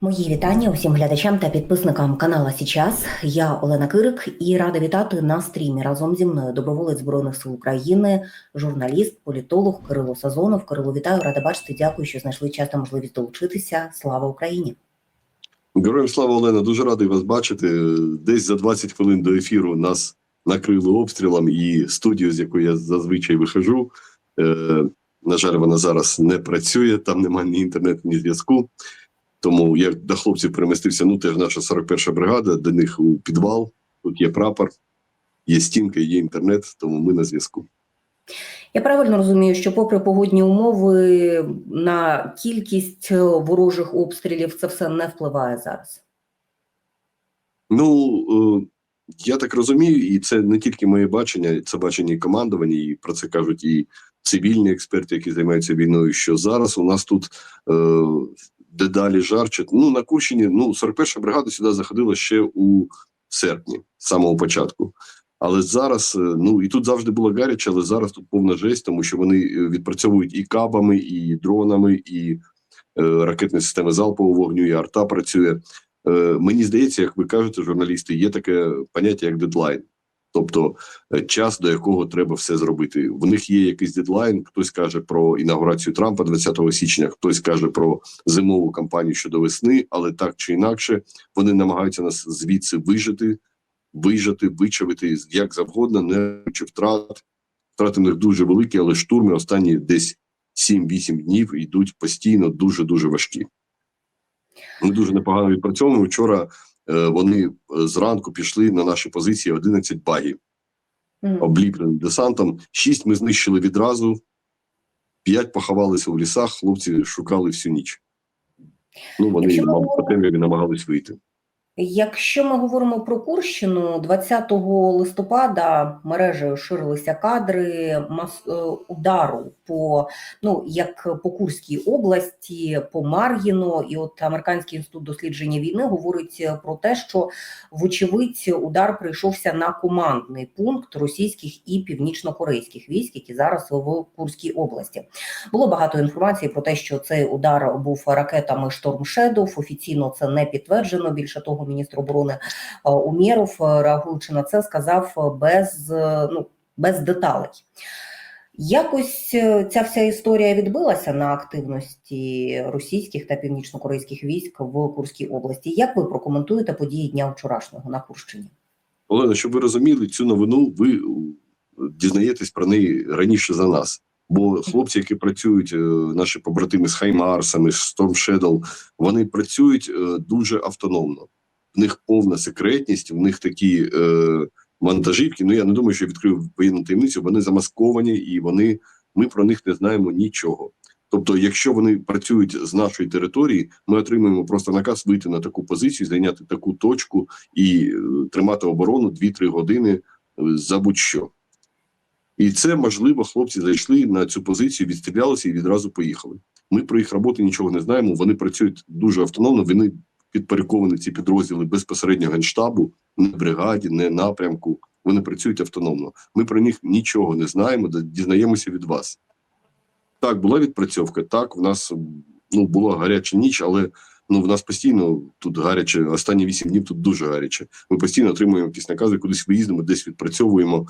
Мої вітання усім глядачам та підписникам канала Січас. Я Олена Кирик і рада вітати на стрімі разом зі мною доброволець збройних сил України, журналіст, політолог Кирило Сазонов. Кирило, вітаю, рада бачити. Дякую, що знайшли час та можливість долучитися. Слава Україні! Героям слава Олена, дуже радий вас бачити. Десь за 20 хвилин до ефіру нас накрили обстрілом, і студію, з якої я зазвичай вихожу. Е, на жаль, вона зараз не працює, там немає ні інтернету, ні зв'язку. Тому я до хлопців перемістився. Ну, теж наша 41 бригада, до них у підвал. Тут є прапор, є стінка, є інтернет, тому ми на зв'язку. Я правильно розумію, що, попри погодні умови, на кількість ворожих обстрілів це все не впливає зараз. Ну е, я так розумію, і це не тільки моє бачення, це бачення і командування, і про це кажуть і цивільні експерти, які займаються війною. Що зараз у нас тут е, дедалі жарче. Ну на Курщині, ну 41 бригада сюди заходила ще у серпні, з самого початку. Але зараз, е, ну і тут завжди було гаряче, але зараз тут повна жесть, тому що вони е, відпрацьовують і кабами, і дронами, і е, ракетні системи залпового вогню, і арта працює. Е, мені здається, як ви кажете, журналісти, є таке поняття як дедлайн, тобто е, час, до якого треба все зробити. В них є якийсь дедлайн. Хтось каже про інаугурацію Трампа 20 січня, хтось каже про зимову кампанію щодо весни, але так чи інакше вони намагаються нас звідси вижити, вижати, вичавити як завгодно, не чи втрат. Втрати в них дуже великі, але штурми останні десь 7-8 днів йдуть постійно дуже дуже важкі. Ми дуже непогано відпрацьовуємо. Вчора вони е, зранку пішли на наші позиції 11 багів, Мгм. обліплені десантом. Шість ми знищили відразу, п'ять поховалися в лісах, хлопці шукали всю ніч. Ну, вони, Якщо мабуть, по темряві намагались вийти. Якщо ми говоримо про Курщину, 20 листопада мережею ширилися кадри е, удару по ну як по Курській області, по Мар'їну, і от американський інститут дослідження війни говорить про те, що вочевидь удар прийшовся на командний пункт російських і північно-корейських військ, які зараз в Курській області. Було багато інформації про те, що цей удар був ракетами Шедов. Офіційно це не підтверджено. Більше того, міністр оборони е, Умєров, е, реагуючи на це, сказав е, без ну без деталей. Якось ця вся історія відбилася на активності російських та північно-корейських військ в Курській області. Як ви прокоментуєте події дня вчорашнього на Курщині? Олена, щоб ви розуміли цю новину, ви дізнаєтесь про неї раніше за нас. Бо хлопці, які працюють, наші побратими з Хаймарсами, з Storm Shadow, вони працюють дуже автономно. В них повна секретність, в них такі е, вантажівки. Ну я не думаю, що я відкрив воєнну таємницю. Вони замасковані і вони ми про них не знаємо нічого. Тобто, якщо вони працюють з нашої території, ми отримуємо просто наказ вийти на таку позицію, зайняти таку точку і е, тримати оборону 2-3 години е, за будь-що. І це можливо, хлопці зайшли на цю позицію, відстрілялися і відразу поїхали. Ми про їх роботи нічого не знаємо. Вони працюють дуже автономно. Вони підпорядковані ці підрозділи безпосередньо генштабу, не бригаді, не напрямку. Вони працюють автономно. Ми про них нічого не знаємо, дізнаємося від вас. Так, була відпрацьовка. Так, в нас ну була гаряча ніч, але ну в нас постійно тут гаряче. Останні вісім днів тут дуже гаряче. Ми постійно отримуємо якісь накази, кудись виїздимо, десь відпрацьовуємо.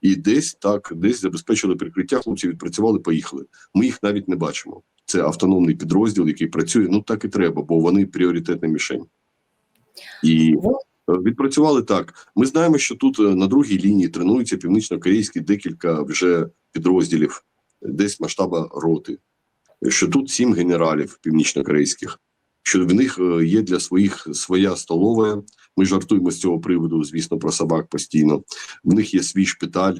І десь так, десь забезпечили прикриття. Хлопці відпрацювали, поїхали. Ми їх навіть не бачимо. Це автономний підрозділ, який працює. Ну так і треба, бо вони пріоритетна мішень. І Е, Відпрацювали так. Ми знаємо, що тут е, на другій лінії тренуються північно-корейські декілька вже підрозділів, десь масштаба роти. Що тут сім генералів північно-корейських, що в них е, є для своїх своя столова. Ми жартуємо з цього приводу, звісно, про собак постійно. В них є свій шпиталь,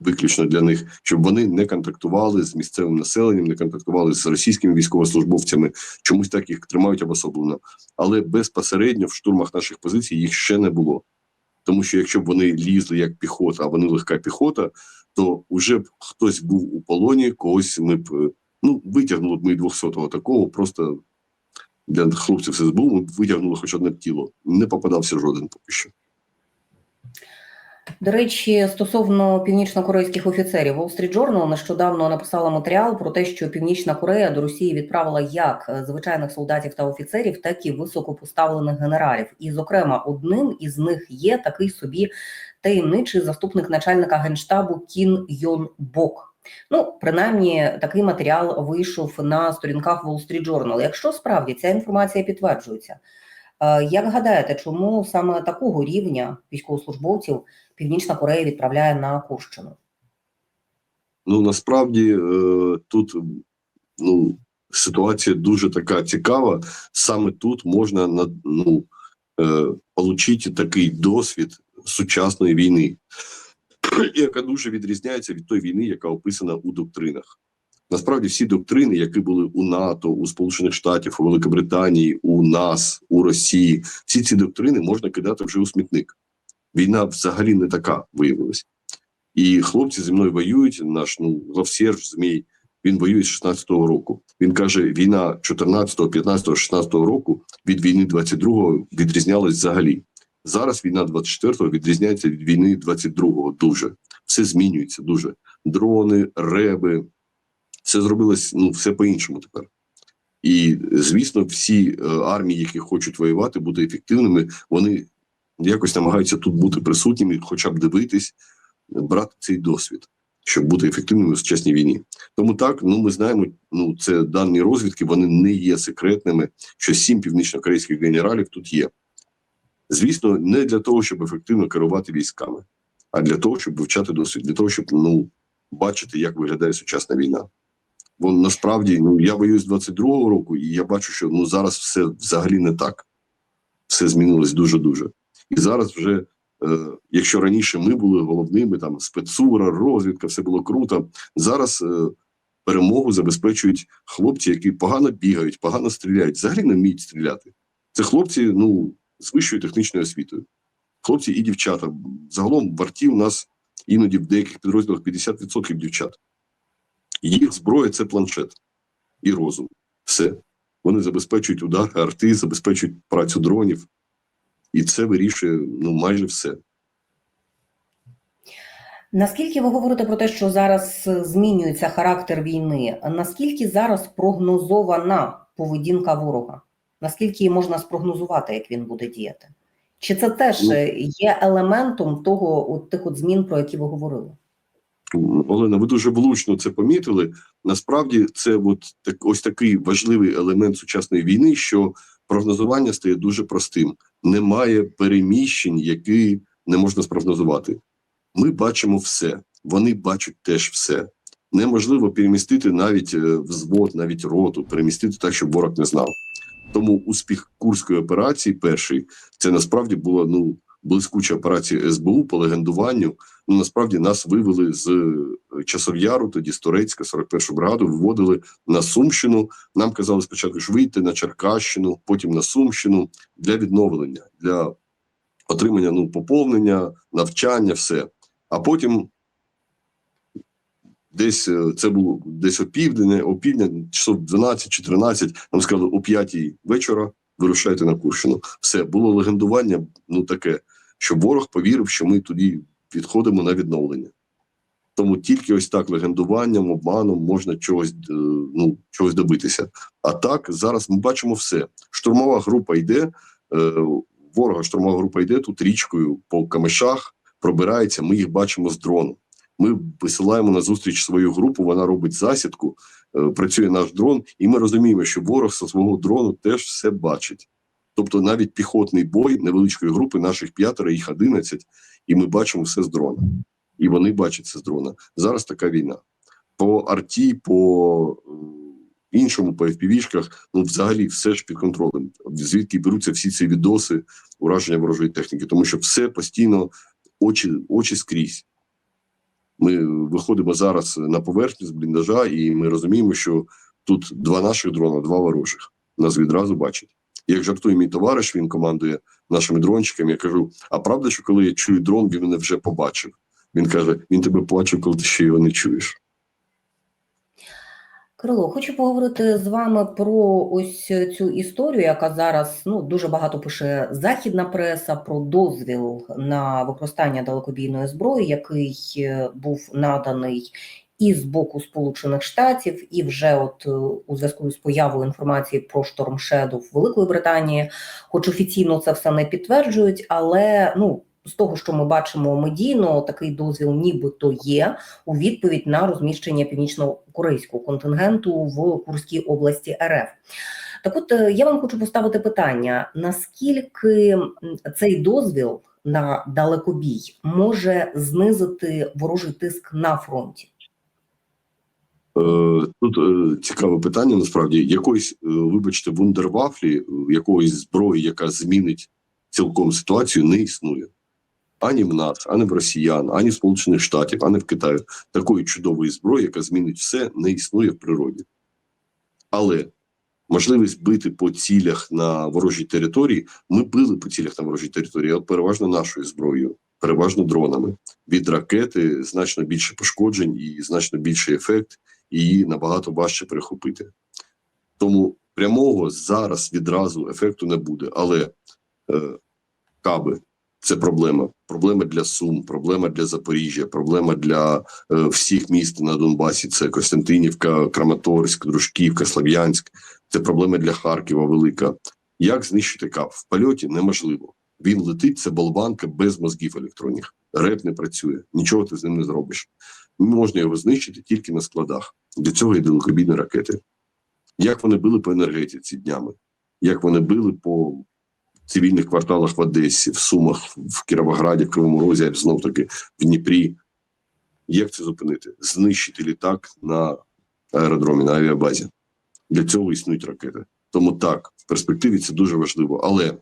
виключно для них, щоб вони не контактували з місцевим населенням, не контактували з російськими військовослужбовцями. Чомусь так їх тримають обособлено але безпосередньо в штурмах наших позицій їх ще не було. Тому що якщо б вони лізли як піхота, а вони легка піхота, то вже б хтось був у полоні, когось ми б е, ну витягнули б ми 200-го такого, просто для хлопців ССБУ ми б витягнули хоч одне тіло. Не попадався жоден поки що. До речі, стосовно північно-корейських офіцерів, Wall Street Journal нещодавно написала матеріал про те, що Північна Корея до Росії відправила як е, звичайних солдатів та офіцерів, так і високопоставлених генералів. І, зокрема, одним із них є такий собі таємничий заступник начальника генштабу Кін Йон Бок. Ну, принаймні, такий матеріал вийшов на сторінках Wall Street Journal. Якщо справді ця інформація підтверджується, як гадаєте, чому саме такого рівня військовослужбовців Північна Корея відправляє на Курщину? Ну насправді е, тут ну, ситуація дуже така цікава. Саме тут можна ну, е, отримати такий досвід сучасної війни, яка дуже відрізняється від тої війни, яка описана у доктринах. Насправді, всі доктрини, які були у НАТО, у Сполучених Штатів, у Великобританії, у нас, у Росії, всі ці доктрини можна кидати вже у смітник. Війна взагалі не така виявилась. І хлопці зі мною воюють. Наш ну Лавсерж Змій, він воює з 16-го року. Він каже: війна 14-го, 15-го, 16-го року від війни 22-го відрізнялась взагалі. Зараз війна 24-го відрізняється від війни 22-го дуже. Все змінюється дуже. Дрони, реби, все зробилось ну все по-іншому тепер. І звісно, всі е, армії, які хочуть воювати, бути ефективними, вони якось намагаються тут бути присутніми, хоча б дивитись, брати цей досвід, щоб бути ефективними в сучасній війні. Тому так, ну ми знаємо, ну це дані розвідки, вони не є секретними, що сім північнокорейських генералів тут є. Звісно, не для того, щоб ефективно керувати військами, а для того, щоб вивчати досвід, для того, щоб ну бачити, як виглядає сучасна війна. Бо насправді ну я з 22-го року, і я бачу, що ну зараз все взагалі не так. Все змінилось дуже дуже. І зараз вже, е, якщо раніше ми були головними, там спецура, розвідка, все було круто. Зараз е, перемогу забезпечують хлопці, які погано бігають, погано стріляють, взагалі не вміють стріляти. Це хлопці, ну з вищою технічною освітою. Хлопці і дівчата. Загалом в арті у нас іноді в деяких підрозділах 50% дівчат. Їх зброя це планшет і розум. Все. Вони забезпечують удар, арти, забезпечують працю дронів, і це вирішує ну майже все. Наскільки ви говорите про те, що зараз е, змінюється характер війни? Наскільки зараз прогнозована поведінка ворога? Наскільки її можна спрогнозувати, як він буде діяти? Чи це теж Ну. е, є елементом того, от тих от змін, про які ви говорили? Олена, ви дуже влучно це помітили. Насправді, це от так, ось такий важливий елемент сучасної війни, що прогнозування стає дуже простим. Немає переміщень, які не можна спрогнозувати. Ми бачимо все, вони бачать теж все. Неможливо перемістити навіть е, взвод, навіть роту, перемістити так, щоб ворог не знав. Тому успіх курської операції, перший, це насправді була ну блискуча операція СБУ по легендуванню. Ну насправді нас вивели з е, Часов'яру, тоді з Турецька, 41-ту бригаду, виводили на Сумщину. Нам казали спочатку, що вийти на Черкащину, потім на Сумщину для відновлення, для отримання ну поповнення, навчання, все. А потім десь е, це було десь опівдня, опівдня, часов 12 чи 13, нам сказали о 5 вечора вирушайте на Курщину. Все було легендування, ну таке, щоб ворог повірив, що ми тоді відходимо на відновлення. Тому тільки ось так легендуванням, обманом можна чогось, е, ну, чогось добитися. А так зараз ми бачимо все. Штурмова група йде, е, ворога штурмова група йде тут річкою по камешах, пробирається. Ми їх бачимо з дрону. Ми висилаємо на зустріч свою групу, вона робить засідку, працює наш дрон, і ми розуміємо, що ворог зі свого дрону теж все бачить. Тобто навіть піхотний бой невеличкої групи, наших п'ятеро, їх 11, і ми бачимо все з дрона. І вони бачать це з дрона. Зараз така війна. По арті, по е, іншому, по FPV-шках, ну взагалі все ж під контролем. Звідки беруться всі ці відоси ураження ворожої техніки, тому що все постійно очі, очі скрізь. Ми виходимо зараз на поверхню з бліндажа, і ми розуміємо, що тут два наших дрона, два ворожих. Нас відразу бачать. Як жартує мій товариш, він командує нашими дрончиками. Я кажу: а правда, що коли я чую дрон, він мене вже побачив. Він каже: він тебе побачив, коли ти ще його не чуєш. Кирило, хочу поговорити з вами про ось цю історію, яка зараз ну дуже багато пише західна преса про дозвіл на використання далекобійної зброї, який е, був наданий і з боку Сполучених Штатів, і вже от е, у зв'язку з появою інформації про шторм Shadow в Великої Британії, хоч офіційно це все не підтверджують, але ну. З того, що ми бачимо медійно, такий дозвіл нібито є у відповідь на розміщення північно-корейського контингенту в Курській області РФ. Так, от е, я вам хочу поставити питання: наскільки цей дозвіл на далекобій може знизити ворожий тиск на фронті? Е, Тут е, цікаве питання. Насправді, якоїсь, вибачте, вундервафлі, якоїсь зброї, яка змінить цілком ситуацію, не існує. Ані в нас, ані в росіян, ані в Сполучених Штатів, ані в Китаю. Такої чудової зброї, яка змінить все, не існує в природі. Але можливість бити по цілях на ворожій території, ми били по цілях на ворожій території, але переважно нашою зброєю, переважно дронами. Від ракети значно більше пошкоджень і значно більший ефект, її набагато важче перехопити. Тому прямого зараз відразу ефекту не буде. Але е, каби це проблема. Проблема для Сум, проблема для Запоріжжя, проблема для е, всіх міст на Донбасі. Це Костянтинівка, Краматорськ, Дружківка, Слав'янськ. Це проблема для Харкова велика. Як знищити кап? В польоті неможливо. Він летить, це болванка без мозгів електронних. Реп не працює, нічого ти з ним не зробиш. Можна його знищити тільки на складах. Для цього є далекобійні ракети. Як вони били по енергетиці днями, як вони били по цивільних кварталах в Одесі, в Сумах, в Кіровограді, в Кривому Розі, знов таки в Дніпрі. Як це зупинити? Знищити літак на аеродромі, на авіабазі. Для цього існують ракети. Тому так, в перспективі це дуже важливо. Але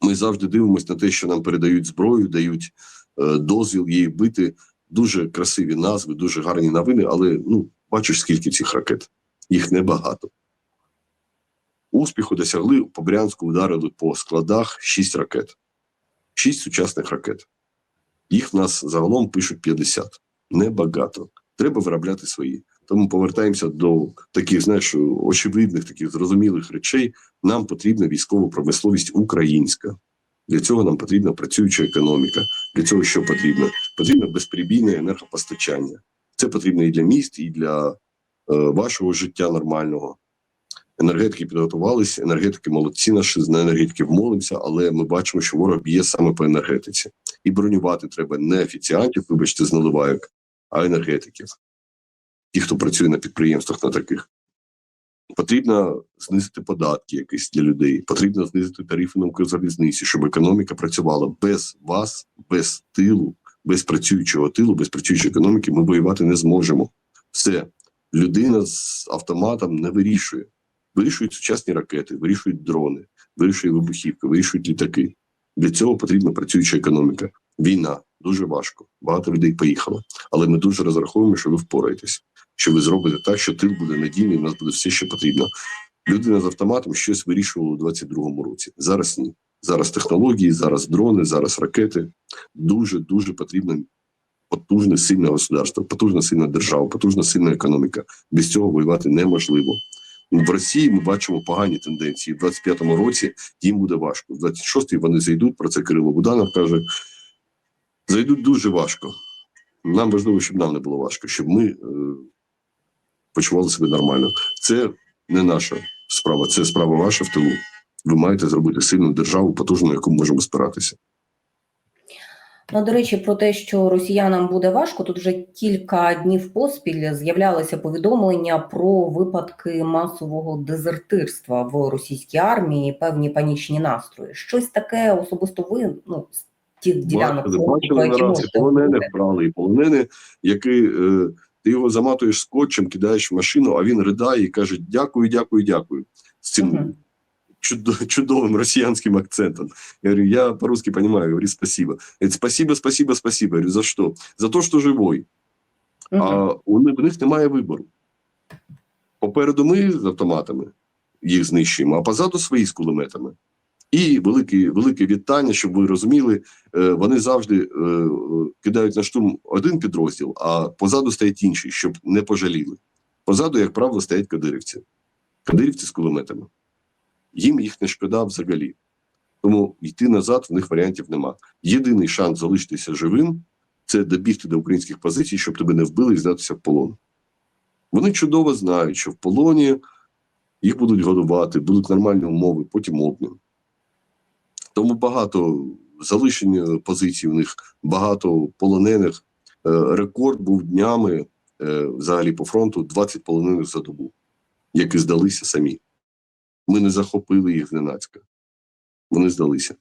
ми завжди дивимося на те, що нам передають зброю, дають е, дозвіл її бити. Дуже красиві назви, дуже гарні новини, але ну бачиш, скільки цих ракет. Їх небагато. Успіху досягли по Брянську вдарили по складах 6 ракет, 6 сучасних ракет. Їх в нас загалом пишуть 50. Небагато. Треба виробляти свої. Тому повертаємося до таких, знаєш, очевидних, таких зрозумілих речей. Нам потрібна військова промисловість українська. Для цього нам потрібна працююча економіка. Для цього що потрібно? Потрібно безперебійне енергопостачання. Це потрібно і для міст, і для е, вашого життя нормального. Енергетики підготувалися, енергетики молодці наші, на енергетиків молимося, але ми бачимо, що ворог б'є саме по енергетиці. І бронювати треба не офіціантів, вибачте, з наливайок, а енергетиків. Ті, хто працює на підприємствах на таких. Потрібно знизити податки якісь для людей, потрібно знизити тарифи на Укрзалізниці, щоб економіка працювала без вас, без тилу, без працюючого тилу, без працюючої економіки ми воювати не зможемо. Все, людина з автоматом не вирішує. Вирішують сучасні ракети, вирішують дрони, вирішує вибухівки, вирішують літаки. Для цього потрібна працююча економіка. Війна дуже важко. Багато людей поїхало. Але ми дуже розраховуємо, що ви впораєтесь, що ви зробите так, що тил буде надійний, у нас буде все, що потрібно. Людина з автоматом щось вирішувала у 22-му році. Зараз ні. Зараз технології, зараз дрони, зараз ракети. Дуже дуже потрібно потужне сильне государство, потужна сильна держава, потужна сильна економіка. Без цього воювати неможливо. В Росії ми бачимо погані тенденції. В 25-му році їм буде важко. В 26-й вони зайдуть. Про це Кирило Буданов каже. Зайдуть дуже важко. Нам важливо, щоб нам не було важко, щоб ми е, почували себе нормально. Це не наша справа, це справа ваша в тилу. Ви маєте зробити сильну державу, потужну, на яку можемо спиратися. Ну, до речі, про те, що росіянам буде важко, тут вже кілька днів поспіль з'являлися повідомлення про випадки масового дезертирства в російській армії, певні панічні настрої. Щось таке особисто ви ну з тих ділянок Бачили, які наразі полонених брали і полонений, який е, ти його заматуєш скотчем, кидаєш в машину, а він ридає і каже: Дякую, дякую, дякую. З цим. Чудо- чудовим росіянським акцентом. Я говорю, я по-русски понимаю, говорю, спасибо. Говорит, спасибо, спасибо, спасибо. Я говорю, за що? За те, що живой. Мгм. А у них, в них немає вибору. Попереду ми з автоматами їх знищуємо, а позаду свої з кулеметами. І велике, велике вітання, щоб ви розуміли, е, вони завжди е, кидають на штурм один підрозділ, а позаду стоять інший, щоб не пожаліли. Позаду, як правило, стоять кадирівці. Кадирівці з кулеметами. Їм їх не шкода взагалі. Тому йти назад в них варіантів нема. Єдиний шанс залишитися живим це добігти до українських позицій, щоб тебе не вбили і здатися в полон. Вони чудово знають, що в полоні їх будуть годувати, будуть нормальні умови, потім обмін. Тому багато залишень позицій у них, багато полонених. Е, Рекорд був днями е, взагалі по фронту 20 полонених за добу, які здалися самі. Ми не захопили їх зненацька. Вони здалися.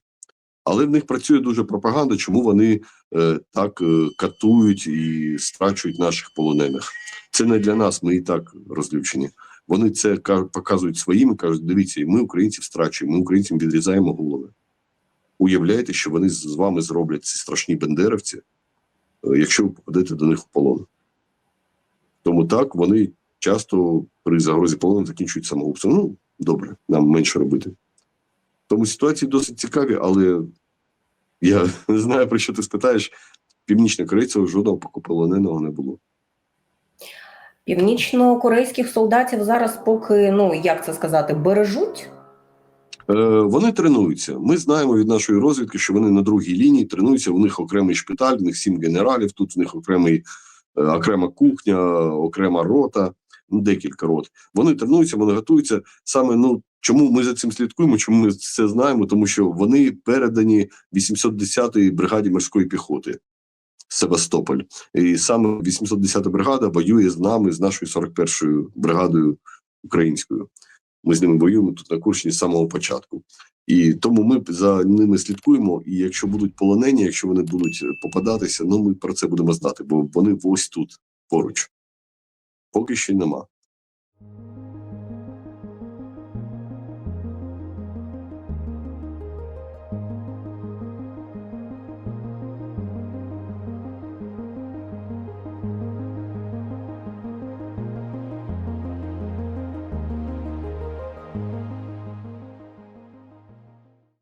Але в них працює дуже пропаганда, чому вони е, так е, катують і страчують наших полонених. Це не для нас, ми і так розлючені. Вони це ка- показують своїм і кажуть: дивіться, ми українців страчуємо, ми українцям відрізаємо голови. Уявляєте, що вони з вами зроблять ці страшні бендеровці, е, якщо ви попадете до них в полон. Тому так вони часто при загрозі полону закінчують самогубством. Ну, добре, нам менше робити. Тому ситуації досить цікаві, але я не знаю, про що ти спитаєш. Північно-корейців жодного полоненого не було. Північно-корейських солдатів зараз поки, ну як це сказати, бережуть. Е, вони тренуються. Ми знаємо від нашої розвідки, що вони на другій лінії тренуються. У них окремий шпиталь, в них сім генералів. Тут в них окремий е, окрема кухня, окрема рота, декілька рот. Вони тренуються, вони готуються. Саме ну чому ми за цим слідкуємо? Чому ми це знаємо? Тому що вони передані 810-ї бригаді морської піхоти. Севастополь, і саме 810-та бригада воює з нами, з нашою 41-ю бригадою українською. Ми з ними воюємо тут на Курщині з самого початку. І тому ми за ними слідкуємо. І якщо будуть полонені, якщо вони будуть попадатися, ну ми про це будемо знати, бо вони ось тут поруч. Поки що нема.